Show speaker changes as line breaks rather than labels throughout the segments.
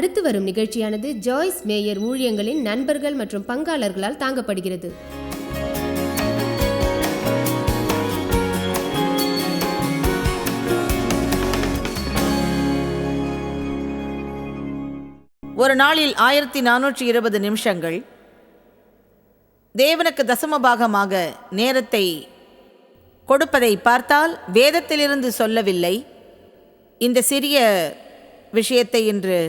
அடுத்து வரும் நிகழ்ச்சியானது ஜாய்ஸ் மேயர் ஊழியங்களின் நண்பர்கள் மற்றும் பங்காளர்களால் தாங்கப்படுகிறது.
ஒரு நாளில் ஆயிரத்தி நானூற்றி இருபது நிமிஷங்கள். தேவனுக்கு தசமபாகமாக நேரத்தை கொடுப்பதை பார்த்தால் வேதத்திலிருந்து சொல்லவில்லை. இந்த சிறிய விஷயத்தை இன்று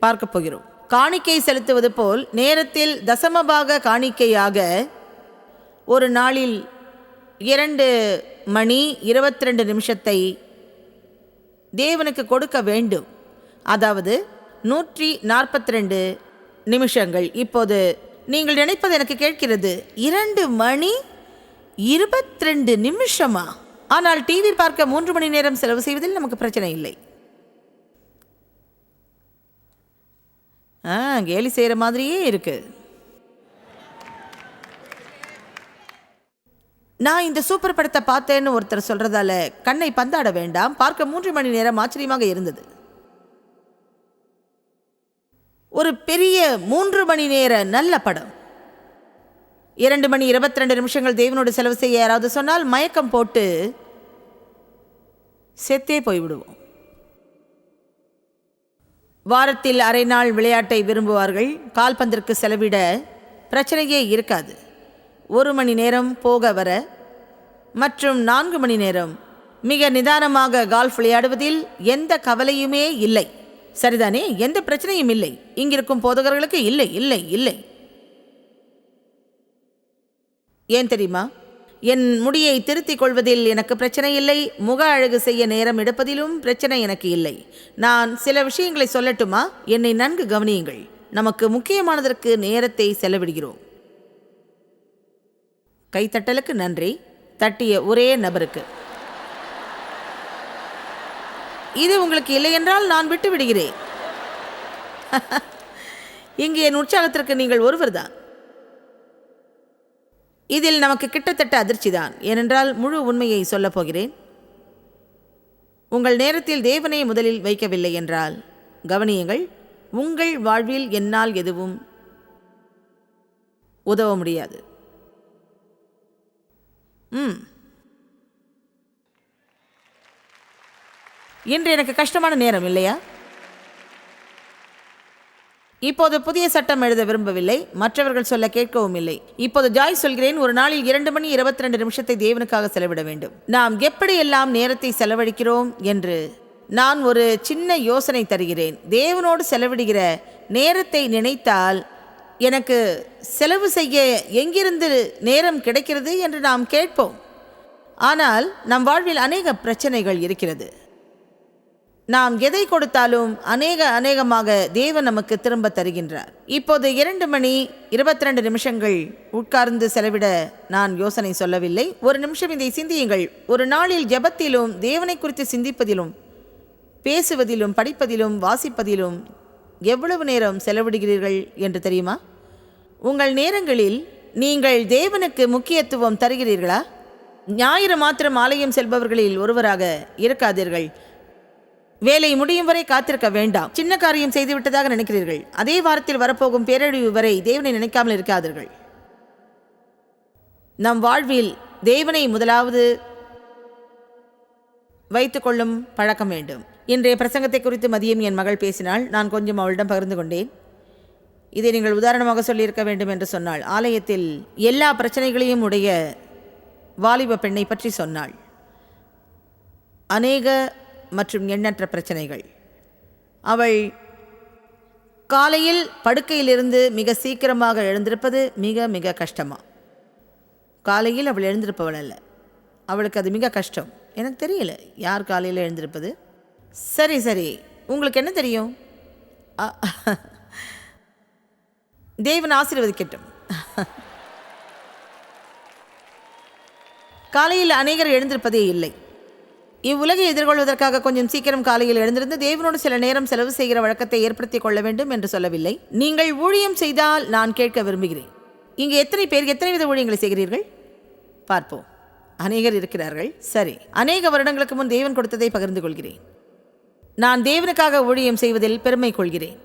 பார்க்கப் போகிறோம். காணிக்கை செலுத்துவது போல் நேரத்தில் தசமபாக காணிக்கையாக ஒரு நாளில் இரண்டு மணி இருபத்தி ரெண்டு நிமிஷத்தை தேவனுக்கு கொடுக்க வேண்டும். அதாவது நூற்றி நாற்பத்தி ரெண்டு நிமிஷங்கள். இப்போது நீங்கள் நினைப்பது எனக்கு கேட்கிறது இரண்டு மணி இருபத்தி ரெண்டு நிமிஷமா? ஆனால் டிவி பார்க்க மூன்று மணி நேரம் செலவு செய்வதில் நமக்கு பிரச்சனை இல்லை. ஆ கேலி செய்கிற மாதிரியே இருக்கு. நான் இந்த சூப்பர் படத்தை பார்த்தேன்னு ஒருத்தர் சொல்றதால கண்ணை பந்தாட வேண்டாம். பார்க்க மூன்று மணி நேரம் ஆச்சரியமாக இருந்தது. ஒரு பெரிய மூன்று மணி நேர நல்ல படம். இரண்டு மணி இருபத்தி ரெண்டு நிமிஷங்கள் தேவனோடு செலவு செய்ய யாராவது சொன்னால் மயக்கம் போட்டு செத்தே போய்விடுவோம். வாரத்தில் அரை நாள் விளையாட்டை விரும்புவார்கள். கால்பந்திற்கு செலவிட பிரச்சனையே இருக்காது. ஒரு மணி நேரம் போக வர மற்றும் நான்கு மணி நேரம் மிக நிதானமாக கால்ஃப் விளையாடுவதில் எந்த கவலையுமே இல்லை. சரிதானே? எந்த பிரச்சனையும் இல்லை. இங்கிருக்கும் போதகர்களுக்கு இல்லை இல்லை இல்லை. ஏன் தெரியுமா? என் முடியை திருத்திக் கொள்வதில் எனக்கு பிரச்சனை இல்லை. முக அழகு செய்ய நேரம் எடுப்பதிலும் பிரச்சனை எனக்கு இல்லை. நான் சில விஷயங்களை சொல்லட்டுமா? என்னை நன்கு கவனியுங்கள். நமக்கு முக்கியமானதற்கு நேரத்தை செலவிடுகிறோம். கைத்தட்டலுக்கு நன்றி. தட்டிய ஒரே நபருக்கு. இது உங்களுக்கு இல்லையென்றால் நான் விட்டு விடுகிறேன். இங்கு என் உற்சாகத்திற்கு நீங்கள் ஒருவர்தான். இதில் நமக்கு கிட்டத்தட்ட அதிர்ச்சி தான் ஏனென்றால் முழு உண்மையை சொல்லப் போகிறேன். உங்கள் நேரத்தில் தேவனை முதலில் வைக்கவில்லை என்றால் கவனியுங்கள் உங்கள் வாழ்வில் என்னால் எதுவும் உதவ முடியாது. ம். இன்று எனக்கு கஷ்டமான நேரம் இல்லையா? இப்போது புதிய சட்டம் எழுத விரும்பவில்லை மற்றவர்கள் சொல்ல கேட்கவும் இல்லை. இப்போது ஜாய் சொல்கிறேன் ஒரு நாளில் இரண்டு மணி இருபத்தி ரெண்டு நிமிஷத்தை தேவனுக்காக செலவிட வேண்டும். நாம் எப்படியெல்லாம் நேரத்தை செலவழிக்கிறோம் என்று நான் ஒரு சின்ன யோசனை தருகிறேன். தேவனோடு செலவிடுகிற நேரத்தை நினைத்தால் எனக்கு செலவு செய்ய எங்கிருந்து நேரம் கிடைக்கிறது என்று நாம் கேட்போம். ஆனால் நம் வாழ்வில் அநேக பிரச்சனைகள் இருக்கிறது. நாம் எதை கொடுத்தாலும் அநேக அநேகமாக தேவன் நமக்கு திரும்ப தருகின்றார். இப்போது இரண்டு மணி இருபத்தி ரெண்டு நிமிஷங்கள் உட்கார்ந்து செலவிட நான் யோசனை சொல்லவில்லை. ஒரு நிமிஷம் இதை சிந்தியுங்கள். ஒரு நாளில் ஜெபத்திலும் தேவனை குறித்து சிந்திப்பதிலும் பேசுவதிலும் படிப்பதிலும் வாசிப்பதிலும் எவ்வளவு நேரம் செலவிடுகிறீர்கள் என்று தெரியுமா? உங்கள் நேரங்களில் நீங்கள் தேவனுக்கு முக்கியத்துவம் தருகிறீர்களா? ஞாயிறு மாத்திரம் ஆலயம் செல்பவர்களில் ஒருவராக இருக்காதீர்கள். வேலை முடியும் வரை காத்திருக்க வேண்டாம். சின்ன காரியம் செய்துவிட்டதாக நினைக்கிறீர்கள். அதே வாரத்தில் வரப்போகும் பேரழிவு வரை தேவனை நினைக்காமல் இருக்காதீர்கள். நம் வாழ்வில் தேவனை முதலாவது வைத்துக்கொள்ளும் பழக்கம் வேண்டும். இன்றைய பிரசங்கத்தை குறித்து மதியம் என் மகள் பேசினாள் நான் கொஞ்சம் அவளிடம் பகிர்ந்து கொண்டேன். இதை நீங்கள் உதாரணமாக சொல்லியிருக்க வேண்டும் என்று சொன்னாள். ஆலயத்தில் எல்லா பிரச்சனைகளையும் உடைய வாலிப பெண்ணை பற்றி சொன்னாள். அநேக மற்றும் எண்ணற்ற பிரச்சனைகள். அவள் காலையில் படுக்கையிலிருந்து மிக சீக்கிரமாக எழுந்திருப்பது மிக மிக கஷ்டமா? காலையில் அவள் எழுந்திருப்பவள் அல்ல. அவளுக்கு அது மிக கஷ்டம். எனக்கு தெரியல யார் காலையில் எழுந்திருப்பது? சரி சரி. உங்களுக்கு என்ன தெரியும்? தேவன் ஆசீர்வதிக்கட்டும். காலையில் அநேகர் எழுந்திருப்பதே இல்லை. இவ்வுலகை எதிர்கொள்வதற்காக கொஞ்சம் சீக்கிரம் காலையில் எழுந்திருந்து தேவனோடு சில நேரம் செலவு செய்கிற வழக்கத்தை ஏற்படுத்திக் கொள்ள வேண்டும் என்று சொல்லவில்லை. நீங்கள் ஊழியம் செய்தால் நான் கேட்க விரும்புகிறேன். இங்கு எத்தனை பேர் எத்தனை வித ஊழியங்களை செய்கிறீர்கள்? பார்ப்போம். அநேகர் இருக்கிறார்கள். சரி. அநேக வருடங்களுக்கு முன் தேவன் கொடுத்ததை பகிர்ந்து கொள்கிறேன். நான் தேவனுக்காக ஊழியம் செய்வதில் பெருமை கொள்கிறேன்.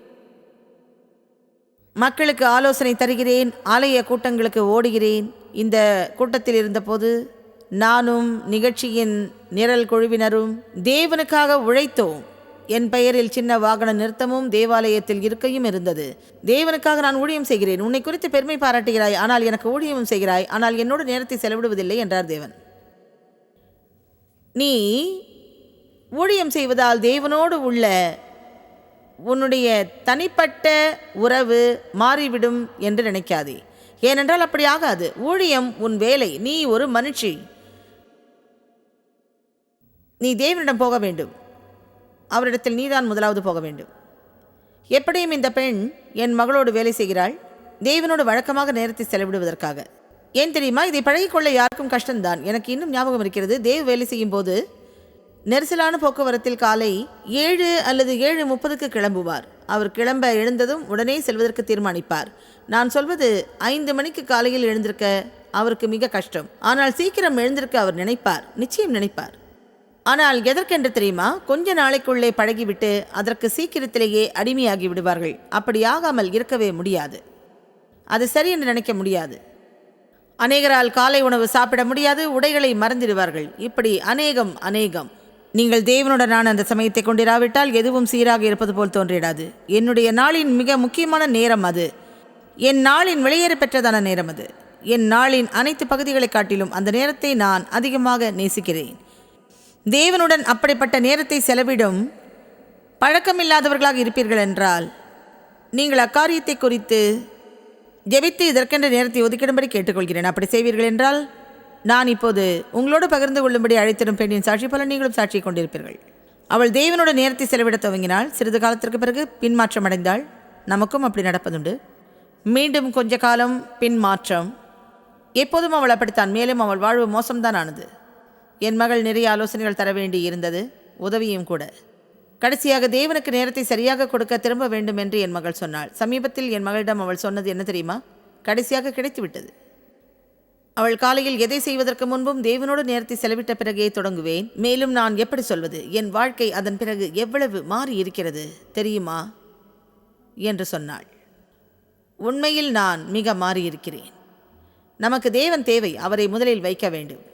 மக்களுக்கு ஆலோசனை தருகிறேன். ஆலய கூட்டங்களுக்கு ஓடுகிறேன். இந்த கூட்டத்தில் இருந்தபோது நானும் நிகழ்ச்சியின் நிரல் குழுவினரும் தேவனுக்காக உழைத்தோம். என் பெயரில் சின்ன வாகன நிறுத்தமும் தேவாலயத்தில் இருக்கையும் இருந்தது. தேவனுக்காக நான் ஊழியம் செய்கிறேன். உன்னை குறித்து பெருமை பாராட்டுகிறாய். ஆனால் எனக்கு ஊழியமும் செய்கிறாய். ஆனால் என்னோடு நேரத்தை செலவிடுவதில்லை என்றார் தேவன். நீ ஊழியம் செய்வதால் தேவனோடு உள்ள உன்னுடைய தனிப்பட்ட உறவு மாறிவிடும் என்று நினைக்காதே. ஏனென்றால் அப்படி ஆகாது. ஊழியம் உன் வேலை. நீ ஒரு மனுஷி. நீ தேவனிடம் போக வேண்டும். அவரிடத்தில் நீதான் முதலாவது போக வேண்டும். எப்படியும் இந்த பெண் என் மகளோடு வேலை செய்கிறாள். தேவனோடு வழக்கமாக நேரத்தை செலவிடுவதற்காக. ஏன் தெரியுமா? இதை பழகிக்கொள்ள யாருக்கும் கஷ்டம்தான். எனக்கு இன்னும் ஞாபகம் இருக்கிறது. தேவ் வேலை செய்யும் போது நெரிசலான போக்குவரத்தில் காலை ஏழு அல்லது ஏழு முப்பதுக்கு கிளம்புவார். அவர் கிளம்ப எழுந்ததும் உடனே செல்வதற்கு தீர்மானிப்பார். நான் சொல்வது ஐந்து மணிக்கு காலையில் எழுந்திருக்க அவருக்கு மிக கஷ்டம். ஆனால் சீக்கிரம் எழுந்திருக்க அவர் நினைப்பார். நிச்சயம் நினைப்பார். ஆனால் எதற்கென்று தெரியுமா? கொஞ்ச நாளைக்குள்ளே பழகிவிட்டு அதற்கு சீக்கிரத்திலேயே அடிமையாகி விடுவார்கள். அப்படி ஆகாமல் இருக்கவே முடியாது. அது சரி என்று நினைக்க முடியாது. அநேகரால் காலை உணவு சாப்பிட முடியாது உடைகளை மறந்திடுவார்கள். இப்படி அநேகம் அநேகம். நீங்கள் தேவனுடனான அந்த சமயத்தை கொண்டிராவிட்டால் எதுவும் சீராக இருப்பது போல் தோன்றிடாது. என்னுடைய நாளின் மிக முக்கியமான நேரம் அது. என் நாளின் வெளியேற பெற்றதான நேரம் அது. என் நாளின் அனைத்து பகுதிகளை காட்டிலும் அந்த நேரத்தை நான் அதிகமாக நேசிக்கிறேன். தேவனுடன் அப்படிப்பட்ட நேரத்தை செலவிடும் பழக்கமில்லாதவர்களாக இருப்பீர்கள் என்றால் நீங்கள் அக்காரியத்தை குறித்து ஜெபித்து இதற்கென்ற நேரத்தை ஒதுக்கிடும்படி கேட்டுக்கொள்கிறேன். அப்படி செய்வீர்கள் என்றால் நான் இப்போது உங்களோடு பகிர்ந்து கொள்ளும்படி அழைத்திடும் பெண்ணின் சாட்சி போல நீங்களும் சாட்சி கொண்டிருப்பீர்கள். அவள் தேவனோட நேரத்தை செலவிட துவங்கினாள். சிறிது காலத்திற்கு பிறகு பின்மாற்றம் அடைந்தாள். நமக்கும் அப்படி நடப்பதுண்டு. மீண்டும் கொஞ்ச காலம் பின்மாற்றம் எப்போதும் அவள் அப்படித்தான். மேலும் அவள் வாழ்வு மோசம்தான் ஆனது. என் மகள் நிறைய ஆலோசனைகள் தர வேண்டி இருந்தது உதவியும் கூட. கடைசியாக தேவனுக்கு நேரத்தை சரியாக கொடுக்க திரும்ப வேண்டும் என்று என் மகள் சொன்னாள். சமீபத்தில் என் மகளிடம் அவள் சொன்னது என்ன தெரியுமா? கடைசியாக கிடைத்துவிட்டது. அவள் காலையில் எதை செய்வதற்கு முன்பும் தேவனோடு நேரத்தை செலவிட்ட பிறகே தொடங்குவேன். மேலும் நான் எப்படி சொல்வது? என் வாழ்க்கை அதன் பிறகு எவ்வளவு மாறி இருக்கிறது? தெரியுமா? என்று சொன்னாள். உண்மையில் நான் மிக மாறியிருக்கிறேன். நமக்கு தேவன் தேவை அவரை முதலில் வைக்க வேண்டும்.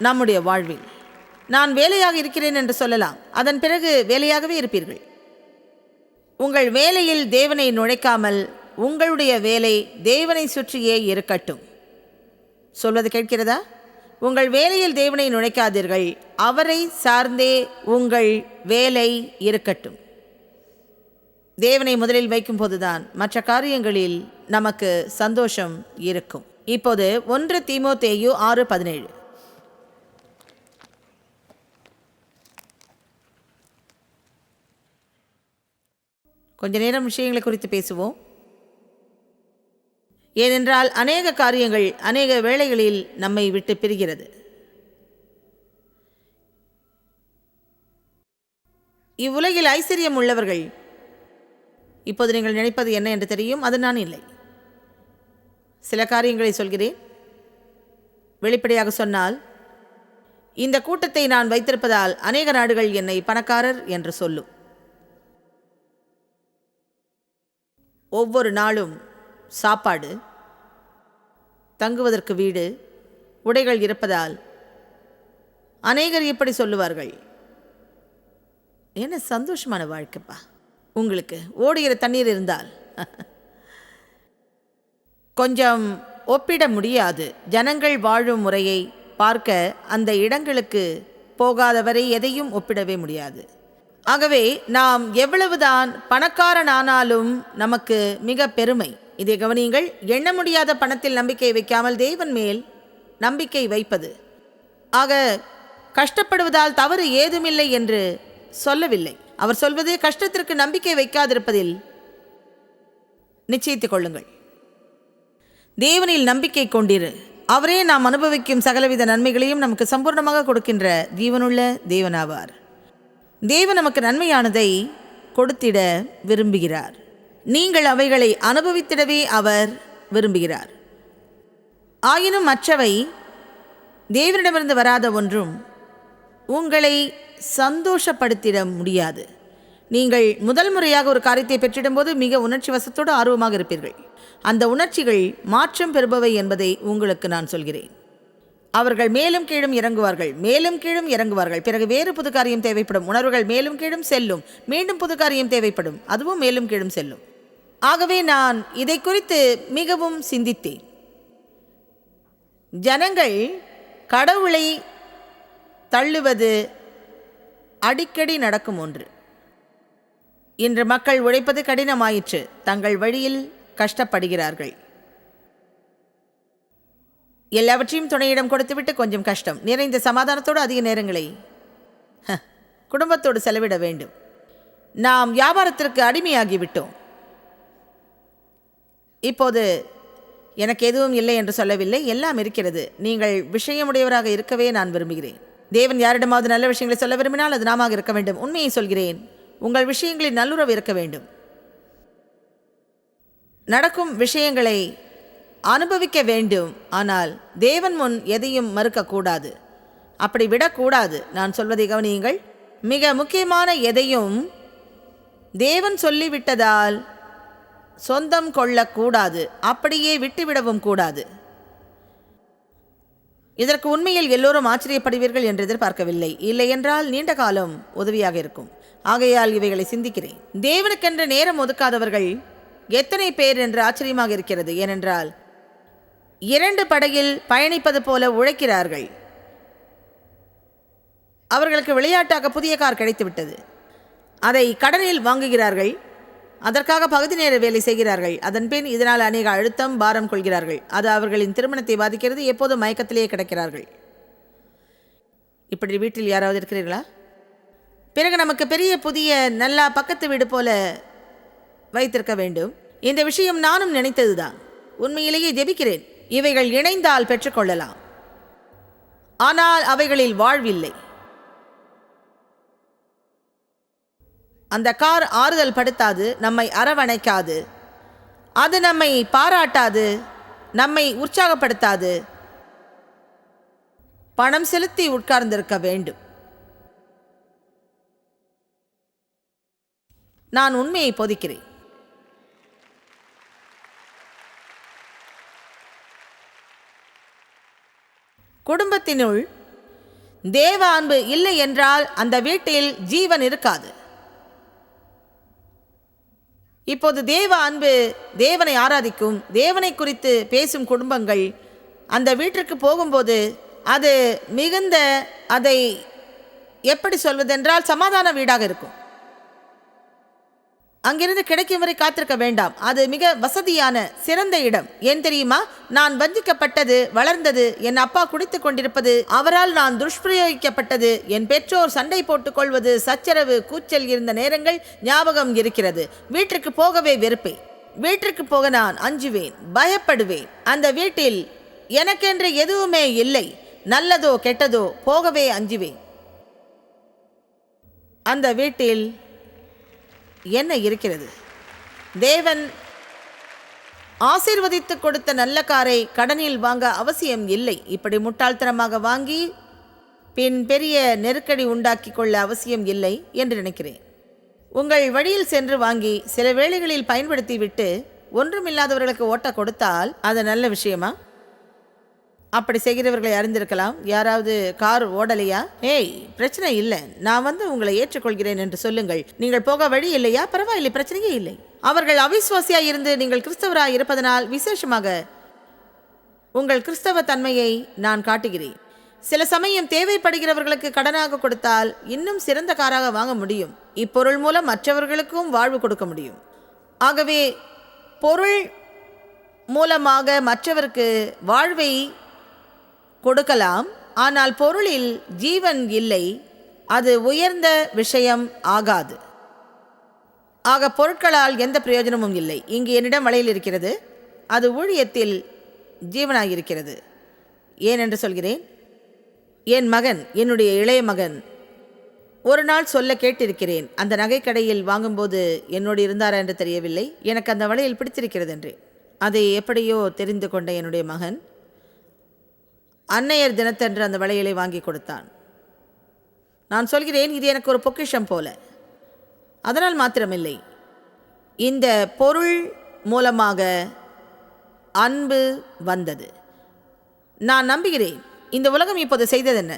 நம்முடைய வாழ்வில். நான் வேலையாக இருக்கிறேன் என்று சொல்லலாம். அதன் பிறகு வேலையாகவே இருப்பீர்கள். உங்கள் வேலையில் தேவனை நுழைக்காமல் உங்களுடைய வேலை தேவனை சுற்றியே இருக்கட்டும். சொல்வது கேட்கிறதா? உங்கள் வேலையில் தேவனை நுழைக்காதீர்கள். அவரை சார்ந்தே உங்கள் வேலை இருக்கட்டும். தேவனை முதலில் வைக்கும் போதுதான் மற்ற காரியங்களில் நமக்கு சந்தோஷம் இருக்கும். இப்போது ஒன்று தீமோத்தேயு ஆறு பதினேழு. கொஞ்ச நேரம் விஷயங்களை குறித்து பேசுவோம். ஏனென்றால் அநேக காரியங்கள் அநேக வேளைகளில் நம்மை விட்டு பிரிகிறது. இவ்வுலகில் ஐஸ்வர்யம் உள்ளவர்கள் இப்போது நீங்கள் நினைப்பது என்ன என்று தெரியும் அது நான் இல்லை. சில காரியங்களை சொல்கிறேன். வெளிப்படையாக சொன்னால் இந்த கூட்டத்தை நான் வைத்திருப்பதால் அநேக நாடுகள் என்னை பணக்காரர் என்று சொல்லும். ஒவ்வொரு நாளும் சாப்பாடு தங்குவதற்கு வீடு உடைகள் இருப்பதால் அநேகர் இப்படி சொல்லுவார்கள். என்ன சந்தோஷமான வாழ்க்கைப்பா. உங்களுக்கு ஓடுகிற தண்ணீர் இருந்தால். கொஞ்சம் ஒப்பிட முடியாது. ஜனங்கள் வாழும் முறையை பார்க்க அந்த இடங்களுக்கு போகாதவரை எதையும் ஒப்பிடவே முடியாது. ஆகவே நாம் எவ்வளவுதான் பணக்காரனானாலும் நமக்கு மிக பெருமை. இதை கவனியுங்கள். எண்ண முடியாத பணத்தில் நம்பிக்கை வைக்காமல் தேவன் மேல் நம்பிக்கை வைப்பது. ஆக கஷ்டப்படுவதால் தவறு ஏதுமில்லை என்று சொல்லவில்லை. அவர் சொல்வது கஷ்டத்திற்கு நம்பிக்கை வைக்காதிருப்பதில் நிச்சயித்துக் கொள்ளுங்கள். தேவனில் நம்பிக்கை கொண்டிரு. அவரே நாம் அனுபவிக்கும் சகலவித நன்மைகளையும் நமக்கு சம்பூர்ணமாக கொடுக்கின்ற ஜீவனுள்ள தேவனாவார். தேவன் நமக்கு நன்மையானதை கொடுத்திட விரும்புகிறார். நீங்கள் அவைகளை அனுபவித்திடவே அவர் விரும்புகிறார். ஆயினும் மற்றவை தேவனிடமிருந்து வராத ஒன்றும் உங்களை சந்தோஷப்படுத்திட முடியாது. நீங்கள் முதல் முறையாக ஒரு காரியத்தை பெற்றிடும்போது மிக உணர்ச்சி வசத்தோடு ஆர்வமாக இருப்பீர்கள். அந்த உணர்ச்சிகள் மாற்றம் பெறுபவை என்பதை உங்களுக்கு நான் சொல்கிறேன். அவர்கள் மேலும் கீழும் இறங்குவார்கள் மேலும் கீழும் இறங்குவார்கள். பிறகு வேறு புது காரியம் தேவைப்படும். உணர்வுகள் மேலும் கீழும் செல்லும். மீண்டும் புது காரியம் தேவைப்படும். அதுவும் மேலும் கீழும் செல்லும். ஆகவே நான் இதை குறித்து மிகவும் சிந்தித்தேன். ஜனங்கள் கடவுளை தள்ளுவது அடிக்கடி நடக்கும் ஒன்று. இன்று மக்கள் உழைப்பது கடினமாயிற்று. தங்கள் வழியில் கஷ்டப்படுகிறார்கள். எல்லாவற்றையும் துணையிடம் கொடுத்துவிட்டு கொஞ்சம் கஷ்டம். நிறைந்த சமாதானத்தோடு அதிக நேரங்களை ஹ, குடும்பத்தோடு செலவிட வேண்டும். நாம் வியாபாரத்திற்கு அடிமையாகிவிட்டோம். இப்போது எனக்கு எதுவும் இல்லை என்று சொல்லவில்லை. எல்லாம் இருக்கிறது. நீங்கள் விஷயமுடையவராக இருக்கவே நான் விரும்புகிறேன். தேவன் யாரிடமாவது நல்ல விஷயங்களை சொல்ல விரும்பினால் அது நாமாக இருக்க வேண்டும். உண்மையை சொல்கிறேன். உங்கள் விஷயங்களில் நல்லுறவு இருக்க வேண்டும். நடக்கும் விஷயங்களை அனுபவிக்க வேண்டும். ஆனால் தேவன் முன் எதையும் மறுக்கக்கூடாது. அப்படி விடக்கூடாது. நான் சொல்வதை கவனியுங்கள். மிக முக்கியமான எதையும் தேவன் சொல்லிவிட்டதால் சொந்தம் கொள்ளக்கூடாது. அப்படியே விட்டுவிடவும் கூடாது. இதற்கு உண்மையில் எல்லோரும் ஆச்சரியப்படுவீர்கள் என்று எதிர்பார்க்கவில்லை. இல்லை என்றால் நீண்ட காலம் உதவியாக இருக்கும். ஆகையால் இவைகளை சிந்திக்கிறேன். தேவனுக்கென்று நேரம் ஒதுக்காதவர்கள் எத்தனை பேர் என்று ஆச்சரியமாக இருக்கிறது. ஏனென்றால் இரண்டு படகில் பயணிப்பது போல உழைக்கிறார்கள். அவர்களுக்கு விளையாட்டாக புதிய கார் கிடைத்துவிட்டது. அதை கடனில் வாங்குகிறார்கள். அதற்காக பகுதி நேர வேலை செய்கிறார்கள். அதன்பின் இதனால் அநேக அழுத்தம் பாரம் கொள்கிறார்கள். அது அவர்களின் திருமணத்தை பாதிக்கிறது. எப்போதும் மயக்கத்திலேயே கிடக்கிறார்கள். இப்படி வீட்டில் யாராவது இருக்கிறீர்களா? பிறகு நமக்கு பெரிய புதிய நல்லா பக்கத்து வீடு போல வைத்திருக்க வேண்டும். இந்த விஷயம் நானும் நினைத்ததுதான். உண்மையிலேயே ஜெபிக்கிறேன். இவைகள் இணைந்தால் பெற்றுக்கொள்ளலாம். ஆனால் அவைகளில் வாழ்வில்லை. அந்த கார் ஆறுதல் படுத்தாது நம்மை அரவணைக்காது. அது நம்மை பாராட்டாது நம்மை உற்சாகப்படுத்தாது. பணம் செலுத்தி உட்கார்ந்திருக்க வேண்டும். நான் உண்மையை பொதிக்கிறேன். குடும்பத்தினுள் தேவ அன்பு இல்லை என்றால் அந்த வீட்டில் ஜீவன் இருக்காது. இப்போது தேவ அன்பு தேவனை ஆராதிக்கும் தேவனை குறித்து பேசும் குடும்பங்கள் அந்த வீட்டிற்கு போகும்போது அது மிகுந்த அதை எப்படி சொல்வதென்றால் சமாதான வீடாக இருக்கும். அங்கிருந்து கிடைக்கும் வரை காத்திருக்க வேண்டாம். அது மிக வசதியான சிறந்த இடம். ஏன் தெரியுமா? நான் வஞ்சிக்கப்பட்டது வளர்ந்தது என் அப்பா குடித்து கொண்டிருப்பது அவரால் நான் துஷ்பிரயோகிக்கப்பட்டது என் பெற்றோர் சண்டை போட்டுக் கொள்வது சச்சரவு கூச்சல் இருந்த நேரங்கள் ஞாபகம் இருக்கிறது. வீட்டிற்கு போகவே வெறுப்பேன் வீட்டிற்கு போக நான் அஞ்சுவேன் பயப்படுவேன். அந்த வீட்டில் எனக்கென்று எதுவுமே இல்லை. நல்லதோ கெட்டதோ போகவே அஞ்சுவேன். அந்த வீட்டில் என்ன இருக்கிறது? தேவன் ஆசீர்வதித்து கொடுத்த நல்ல காரை கடனில் வாங்க அவசியம் இல்லை. இப்படி முட்டாள்தனமாக வாங்கி பின் பெரிய நெருக்கடி உண்டாக்கி கொள்ள அவசியம் இல்லை என்று நினைக்கிறேன். உங்கள் வழியில் சென்று வாங்கி சில வேளைகளில் பயன்படுத்திவிட்டு ஒன்றுமில்லாதவர்களுக்கு ஓட்ட கொடுத்தால் அது நல்ல விஷயமா? அப்படி செய்கிறவர்களை அறிந்திருக்கலாம். யாராவது கார் ஓடலையா? ஏய் பிரச்சனை இல்லை. நான் வந்து உங்களை ஏற்றுக்கொள்கிறேன் என்று சொல்லுங்கள். நீங்கள் போக வழி இல்லையா? பரவாயில்லை பிரச்சனையே இல்லை. அவர்கள் அவிஸ்வாசியாக இருந்து நீங்கள் கிறிஸ்தவராய் இருப்பதனால் விசேஷமாக உங்கள் கிறிஸ்தவ தன்மையை நான் காட்டுகிறேன். சில சமயம் தேவைப்படுகிறவர்களுக்கு கடனாக கொடுத்தால் இன்னும் சிறந்த காராக வாங்க முடியும். இப்பொருள் மூலம் மற்றவர்களுக்கும் வாழ்வு கொடுக்க முடியும். ஆகவே பொருள் மூலமாக மற்றவருக்கு வாழ்வை கொடுக்கலாம். ஆனால் பொருளில் ஜீவன் இல்லை. அது உயர்ந்த விஷயம் ஆகாது. ஆக பொருட்களால் எந்த பிரயோஜனமும் இல்லை. இங்கு என்னிடம் வலையில் இருக்கிறது. அது ஊழியத்தில் ஜீவனாகியிருக்கிறது ஏன் என்று சொல்கிறேன். என் மகன் என்னுடைய இளைய மகன் ஒரு நாள் சொல்ல கேட்டிருக்கிறேன். அந்த நகைக்கடையில் வாங்கும்போது என்னோடு இருந்தாரா என்று தெரியவில்லை. எனக்கு அந்த வலையில் பிடித்திருக்கிறது என்று அதை எப்படியோ தெரிந்து கொண்ட என்னுடைய மகன் அன்னையர் தினத்தன்று அந்த வளையலை வாங்கி கொடுத்தான். நான் சொல்கிறேன் இது எனக்கு ஒரு பொக்கிஷம் போல. அதனால் மாத்திரமில்லை. இந்த பொருள் மூலமாக அன்பு வந்தது. நான் நம்புகிறேன் இந்த உலகம் இப்போது செய்ததென்ன?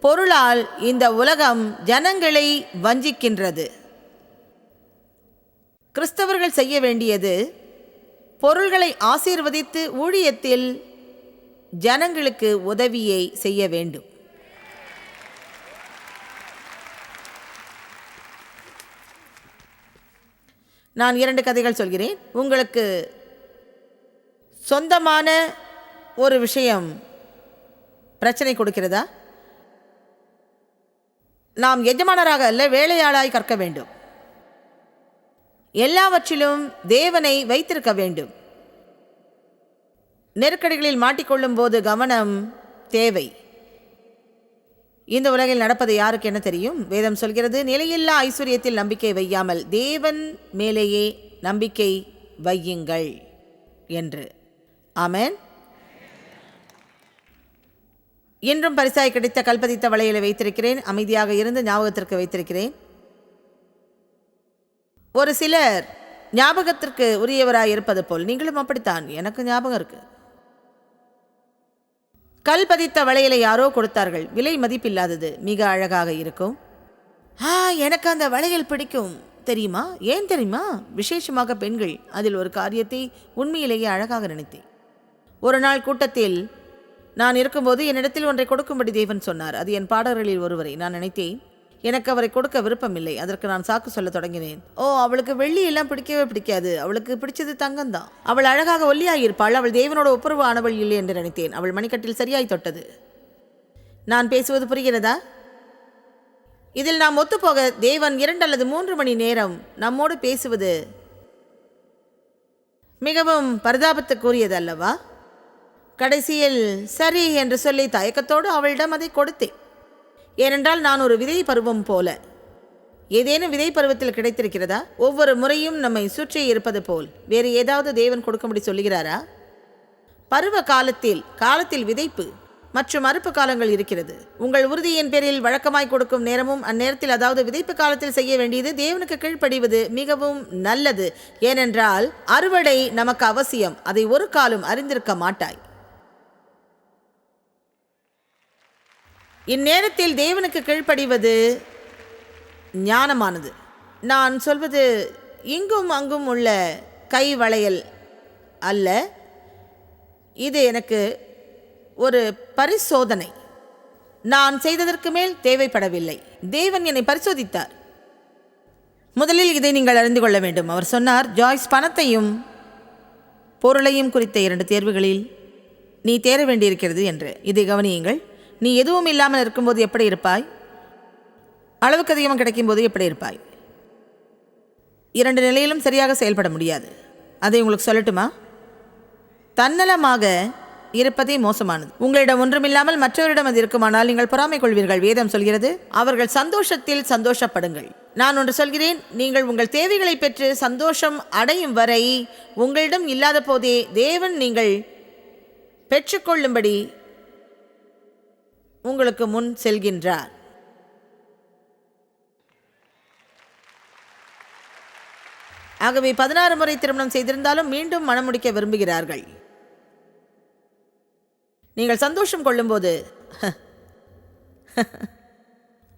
பொருளால் இந்த உலகம் ஜனங்களை வஞ்சிக்கின்றது. கிறிஸ்தவர்கள் செய்ய வேண்டியது பொருள்களை ஆசீர்வதித்து ஊழியத்தில் ஜனங்களுக்கு உதவியை செய்ய வேண்டும். நான் இரண்டு கதைகள் சொல்கிறேன். உங்களுக்கு சொந்தமான ஒரு விஷயம் பிரச்சனை கொடுக்கிறதா? நாம் எஜமானராக அல்ல வேலையாளாய் கற்க வேண்டும். எல்லாவற்றிலும் தேவனை வைத்திருக்க வேண்டும். நெருக்கடிகளில் மாட்டிக்கொள்ளும் போது கவனம் தேவை. இந்த உலகில் நடப்பது யாருக்கு என்ன தெரியும்? வேதம் சொல்கிறது நிலையில்லா ஐஸ்வர்யத்தில் நம்பிக்கை வையாமல் தேவன் மேலேயே நம்பிக்கை வையுங்கள் என்று. ஆமேன். இன்றும் பரிசாய் கிடைத்த கல்பதித்த வளையலை வைத்திருக்கிறேன். அமைதியாக இருந்து ஞாபகத்திற்கு வைத்திருக்கிறேன். ஒரு சிலர் ஞாபகத்திற்கு உரியவராய் இருப்பது போல் நீங்களும் அப்படித்தான். எனக்கு ஞாபகம் இருக்குது கல் பதித்த வளையலை யாரோ கொடுத்தார்கள். விலை மதிப்பில்லாதது. மிக அழகாக இருக்கும். ஆ எனக்கு அந்த வளையல் பிடிக்கும். தெரியுமா? ஏன் தெரியுமா? விசேஷமாக பெண்கள் அதில் ஒரு காரியத்தை உண்மையிலேயே அழகாக நினைத்தேன். ஒரு நாள் கூட்டத்தில் நான் இருக்கும்போது என்னிடத்தில் ஒன்றை கொடுக்கும்படி தேவன் சொன்னார். அது என் பாடல்களில் ஒருவரை நான் நினைத்தேன். எனக்கு அவரை கொடுக்க விருப்பமில்லை. அதற்கு நான் சாக்கு சொல்ல தொடங்கினேன். ஓ அவளுக்கு வெள்ளி எல்லாம் பிடிக்கவே பிடிக்காது. அவளுக்கு பிடிச்சது தங்கம் தான் அவள் அழகாக ஒல்லியாயிருப்பாள். அவள் தேவனோட ஒப்புரவு ஆனவள் இல்லை என்று நினைத்தேன். அவள் மணிக்கட்டில் சரியாய் தொட்டது. நான் பேசுவது புரிகிறதா? இதில் நாம் ஒத்துப்போக. தேவன் இரண்டு அல்லது மூன்று மணி நேரம் நம்மோடு பேசுவது மிகவும் பரிதாபத்துக்குரியது அல்லவா? கடைசியில் சரி என்று சொல்லி தயக்கத்தோடு அவளிடம் அதை கொடுத்தேன். ஏனென்றால் நான் ஒரு விதை பருவம் போல. ஏதேனும் விதை பருவத்தில் கிடைத்திருக்கிறதா? ஒவ்வொரு முறையும் நம்மை சுற்றி இருப்பது போல். வேறு ஏதாவது தேவன் கொடுக்கும்படி சொல்லுகிறாரா? பருவ காலத்தில் காலத்தில் விதைப்பு மற்றும் அறுப்பு காலங்கள் இருக்கிறது. உங்கள் உறுதியின் பேரில் வழக்கமாய் கொடுக்கும் நேரமும் அந்நேரத்தில் அதாவது விதைப்பு காலத்தில் செய்ய வேண்டியது தேவனுக்கு கீழ்ப்படிவது மிகவும் நல்லது. ஏனென்றால் அறுவடை நமக்கு அவசியம். அதை ஒரு காலம் அறிந்திருக்க மாட்டாய். இந்நேரத்தில் தேவனுக்கு கீழ்ப்படிவது ஞானமானது. நான் சொல்வது இங்கும் அங்கும் உள்ள கை வளையல் அல்ல. இது எனக்கு ஒரு பரிசோதனை. நான் செய்ததற்கு மேல் தேவைப்படவில்லை. தேவன் என்னை பரிசோதித்தார். முதலில் இதை நீங்கள் அறிந்து கொள்ள வேண்டும். அவர் சொன்னார் ஜாய்ஸ் பணத்தையும் பொருளையும் குறித்த இரண்டு தேர்வுகளில் நீ தேர வேண்டியிருக்கிறது என்று. இதை கவனியுங்கள். நீ எதுவும் இல்லாமல் இருக்கும்போது எப்படி இருப்பாய்? அளவுக்கு அதிகமாக கிடைக்கும்போது எப்படி இருப்பாய்? இரண்டு நிலையிலும் சரியாக செயல்பட முடியாது. அதை உங்களுக்கு சொல்லட்டுமா? தன்னலமாக இருப்பதே மோசமானது. உங்களிடம் ஒன்றுமில்லாமல் மற்றவரிடம் அது இருக்குமானால் நீங்கள் பொறாமை கொள்வீர்கள். வேதம் சொல்கிறது அவர்கள் சந்தோஷத்தில் சந்தோஷப்படுங்கள். நான் ஒன்று சொல்கிறேன் நீங்கள் உங்கள் தேவைகளை பெற்று சந்தோஷம் அடையும் வரை உங்களிடம் இல்லாத போதே தேவன் நீங்கள் பெற்றுக்கொள்ளும்படி உங்களுக்கு முன் செல்கின்றார். ஆகவே பதினாறு முறை திருமணம் செய்திருந்தாலும் மீண்டும் மனம் முடிக்க விரும்புகிறார்கள். நீங்கள் சந்தோஷம் கொள்ளும்போது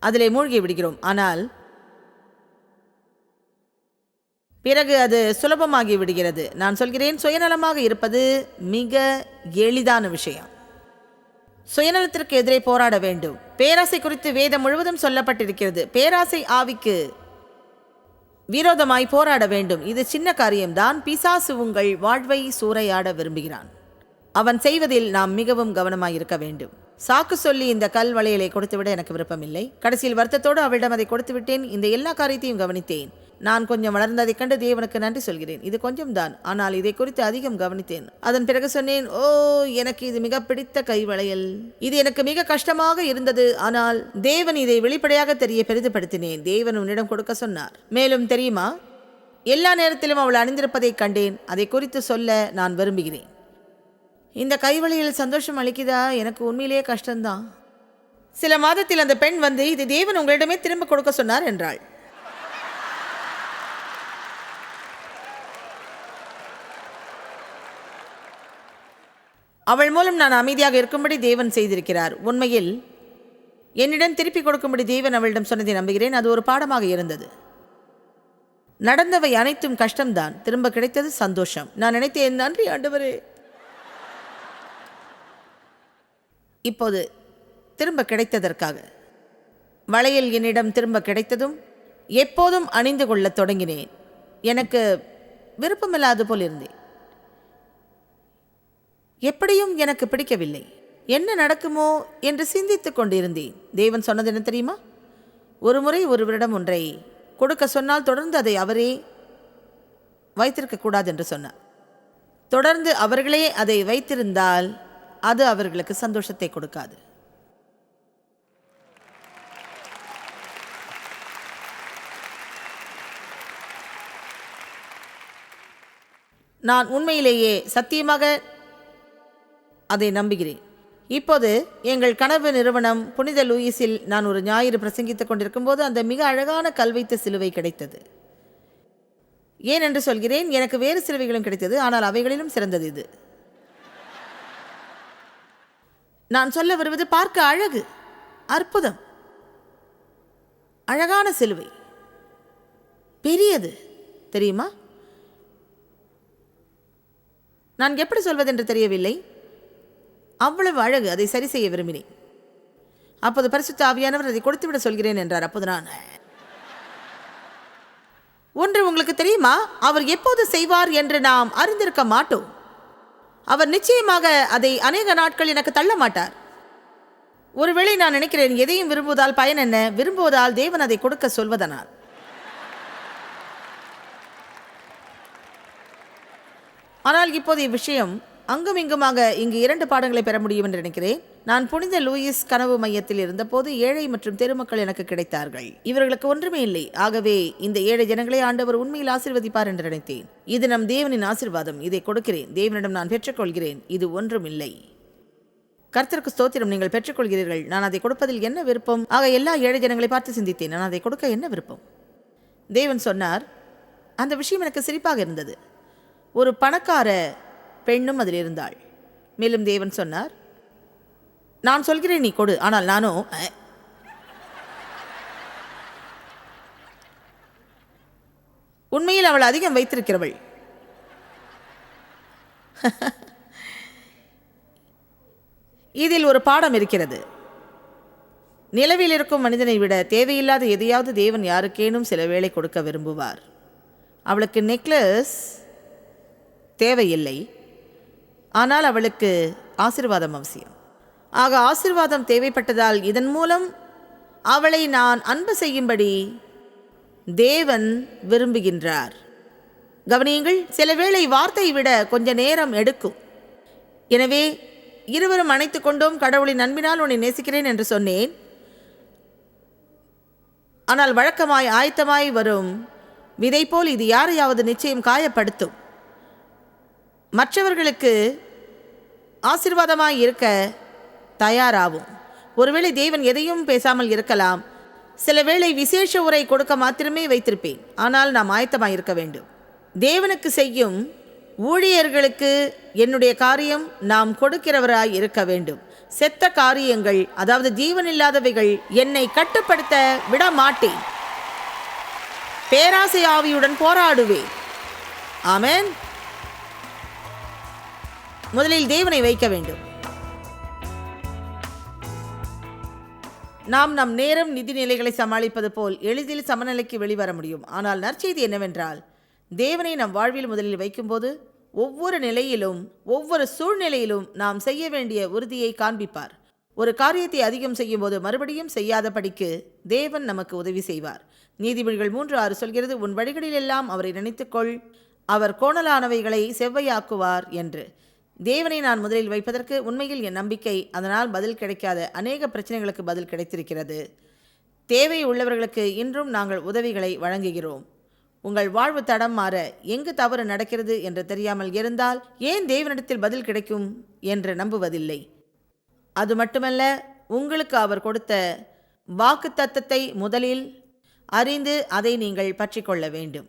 அதிலே மூழ்கி விடுகிறோம். ஆனால் பிறகு அது சுலபமாகி விடுகிறது. நான் சொல்கிறேன் சுயநலமாக இருப்பது மிக எளிதான விஷயம். சுயநலத்திற்கு எதிரே போராட வேண்டும். பேராசை குறித்து வேதம் முழுவதும் சொல்லப்பட்டிருக்கிறது. பேராசை ஆவிக்கு விரோதமாய் போராட வேண்டும். இது சின்ன காரியம்தான். பிசாசு உங்கள் வாழ்வை சூறையாட விரும்புகிறான். அவன் செய்வதில் நாம் மிகவும் கவனமாயிருக்க வேண்டும். சாக்கு சொல்லி இந்த கல் வளையலை கொடுத்துவிட எனக்கு விருப்பமில்லை. கடைசியில் வருத்தத்தோடு அவளிடம் அதை கொடுத்து விட்டேன் இந்த எல்லா காரியத்தையும் கவனித்தேன். நான் கொஞ்சம் வளர்ந்ததைக் கண்டு தேவனுக்கு நன்றி சொல்கிறேன். இது கொஞ்சம் தான் ஆனால் இதை குறித்து அதிகம் கவனித்தேன். அதன் பிறகு சொன்னேன் ஓ எனக்கு இது மிக பிடித்த கை வளையல். இது எனக்கு மிக கஷ்டமாக இருந்தது. ஆனால் தேவன் இதை வெளிப்படையாக தெரிய பெரிதுபடுத்தினேன். தேவன் உன்னிடம் கொடுக்க சொன்னார். மேலும் தெரியுமா? எல்லா நேரத்திலும் அவள் அணிந்திருப்பதைக் கண்டேன். அதை குறித்து சொல்ல நான் விரும்புகிறேன். இந்த கைவளையில் சந்தோஷம் அளிக்குதா? எனக்கு உண்மையிலேயே கஷ்டம்தான். சில மாதத்தில் அந்த பெண் வந்து இது தேவன் உங்களிடமே திரும்ப கொடுக்க சொன்னார் என்றாள். அவள் மூலம் நான் அமைதியாக இருக்கும்படி தேவன் செய்திருக்கிறார். உண்மையில் என்னிடம் திருப்பிக் கொடுக்கும்படி தேவன் அவளிடம் சொன்னதை நம்புகிறேன். அது ஒரு பாடமாக இருந்தது. நடந்தவை அனைத்தும் கஷ்டம்தான். திரும்ப கிடைத்தது சந்தோஷம். நான் நினைத்தேன் நன்றி ஆண்டவரே. இப்போது திரும்ப கிடைத்ததற்காக. வளையல் என்னிடம் திரும்ப கிடைத்ததும் எப்போதும் அணிந்து கொள்ளத் தொடங்கினேன். எனக்கு விருப்பமில்லாது போல் இருந்தேன் எப்படியும் எனக்கு பிடிக்கவில்லை. என்ன நடக்குமோ என்று சிந்தித்துக் கொண்டிருந்தேன். தேவன் சொன்னது என்ன தெரியுமா? ஒரு முறை ஒருவரிடம் ஒன்றை கொடுக்க சொன்னால் தொடர்ந்து அதை அவரே வைத்திருக்கக்கூடாது என்று சொன்னார். தொடர்ந்து அவர்களே அதை வைத்திருந்தால் அது அவர்களுக்கு சந்தோஷத்தை கொடுக்காது. நான் உண்மையிலேயே சத்தியமாக அதை நம்புகிறேன். இப்போது எங்கள் கனவு நிறுவனம் புனித லூயிஸில் நான் ஒரு ஞாயிறு பிரசங்கித்துக் கொண்டிருக்கும்போது அந்த மிக அழகான கல்வைத்த சிலுவை கிடைத்தது. ஏன் என்று சொல்கிறேன் எனக்கு வேறு சிலுவைகளும் கிடைத்தது ஆனால் அவைகளிலும் சிறந்தது இது. நான் சொல்ல வருவது பார்க்க அழகு அற்புதம். அழகான சிலுவை. பெரியது தெரியுமா? நான் எப்படி சொல்வதென்று தெரியவில்லை. அவ்வளவு அழகு அதை சரி செய்ய விரும்பினேன். அப்போது பரிசுத்த ஆவியானவர் அதை கொடுத்துவிட சொல்கிறேன் என்றார். அப்போது நான் ஒன்று உங்களுக்கு தெரியுமா? அவர் எப்போது செய்வார் என்று நாம் அறிந்திருக்க மாட்டோம். அவர் நிச்சயமாக அதை அநேக நாட்கள் எனக்கு தள்ள மாட்டார். ஒருவேளை நான் நினைக்கிறேன் எதையும் விரும்புவதால் பயன் என்ன? விரும்புவதால் தேவன் அதை கொடுக்க சொல்வதனால். ஆனால் இப்போது இவ்விஷயம் அங்கும் இங்குமாக இங்கு இரண்டு பாடங்களை பெற முடியும் என்று நினைக்கிறேன். நான் புனித லூயிஸ் கனவு மையத்தில் இருந்தபோது ஏழை மற்றும் தெருமக்கள் எனக்கு கிடைத்தார்கள். இவர்களுக்கு ஒன்றுமே இல்லை. ஆகவே இந்த ஏழை ஜனங்களை ஆண்டவர் உண்மையில் ஆசிர்வதிப்பார் என்று நினைத்தேன். இது நம் தேவனின் ஆசீர்வாதம். இதை கொடுக்கிறேன். தேவனிடம் நான் பெற்றுக்கொள்கிறேன். இது ஒன்றும் இல்லை கர்த்தருக்கு ஸ்தோத்திரம். நீங்கள் பெற்றுக்கொள்கிறீர்கள். நான் அதை கொடுப்பதில் என்ன விருப்பம்? ஆக எல்லா ஏழை ஜனங்களை பார்த்து சிந்தித்தேன். நான் அதை கொடுக்க என்ன விருப்பம்? தேவன் சொன்னார் அந்த விஷயம் எனக்கு சிரிப்பாக இருந்தது. ஒரு பணக்கார பெண்ணும் அதில் இருந்தாள். மேலும் தேவன் சொன்னார் நான் சொல்கிறேன் நீ கொடு. ஆனால் நானும் உண்மையில் அவள் அதிகம் வைத்திருக்கிறவள். இதில் ஒரு பாடம் இருக்கிறது. நிலவில் இருக்கும் மனிதனை விட தேவையில்லாத எதையாவது தேவன் யாருக்கேனும் சில வேளை கொடுக்க விரும்புவார். அவளுக்கு நெக்லஸ் தேவையில்லை. ஆனால் அவளுக்கு ஆசிர்வாதம் அவசியம். ஆக ஆசீர்வாதம் தேவைப்பட்டதால் இதன் மூலம் அவளை நான் அன்பு செய்யும்படி தேவன் விரும்புகின்றார். கவனியுங்கள் சில வேளை வார்த்தை விட கொஞ்ச நேரம் எடுக்கும். எனவே இருவரும் அணைத்து கொண்டோம் கடவுளின் அன்பினால் உன்னை நேசிக்கிறேன் என்று சொன்னேன். ஆனால் வழக்கமாய் ஆயத்தமாய் வரும் விதை போல் இது யாரையாவது நிச்சயம் காயப்படுத்தும். மற்றவர்களுக்கு ஆசிர்வாதமாக இருக்க தயாராகும் ஒருவேளை தேவன் எதையும் பேசாமல் இருக்கலாம். சில வேளை விசேஷ உரை கொடுக்க மாத்திரமே வைத்திருப்பேன். ஆனால் நாம் ஆயத்தமாக இருக்க வேண்டும். தேவனுக்கு செய்யும் ஊழியர்களுக்கு என்னுடைய காரியம் நாம் கொடுக்கிறவராய் இருக்க வேண்டும். செத்த காரியங்கள் அதாவது ஜீவனில்லாதவைகள் என்னை கட்டுப்படுத்த விட மாட்டேன் பேராசை ஆவியுடன் போராடுவேன். ஆமேன். முதலில் தேவனை வைக்க வேண்டும். நாம் நம் நேரம் நிதி நிலைகளை சமாளிப்பது போல் எளிதில் சமநிலைக்கு வெளிவர முடியும். ஆனால் நற்செய்தி என்னவென்றால் தேவனை நம் வாழ்வில் முதலில் வைக்கும்போது ஒவ்வொரு நிலையிலும் ஒவ்வொரு சூழ்நிலையிலும் நாம் செய்ய வேண்டிய உறுதியை காண்பிப்பார். ஒரு காரியத்தை அதிகம் செய்யும்போது மறுபடியும் செய்யாதபடிக்கு தேவன் நமக்கு உதவி செய்வார். நீதிமொழிகள் மூன்று ஆறு சொல்கிறது உன் வழிகளிலெல்லாம் அவரை நினைத்துக்கொள். அவர் கோணலானவைகளை செவ்வையாக்குவார் என்று. தேவனை நான் முதலில் வைப்பதற்கு உண்மையில் என் நம்பிக்கை அதனால் பதில் கிடைக்காத அநேக பிரச்சனைகளுக்கு பதில் கிடைத்திருக்கிறது. தேவை உள்ளவர்களுக்கு இன்றும் நாங்கள் உதவிகளை வழங்குகிறோம். உங்கள் வாழ்வு தடம் மாற எங்கு தவறு நடக்கிறது என்று தெரியாமல் இருந்தால் ஏன் தேவனிடத்தில் பதில் கிடைக்கும் என்று நம்புவதில்லை. அது மட்டுமல்ல உங்களுக்கு அவர் கொடுத்த வாக்குத்தத்தத்தை முதலில் அறிந்து அதை நீங்கள் பற்றிக்கொள்ள வேண்டும்.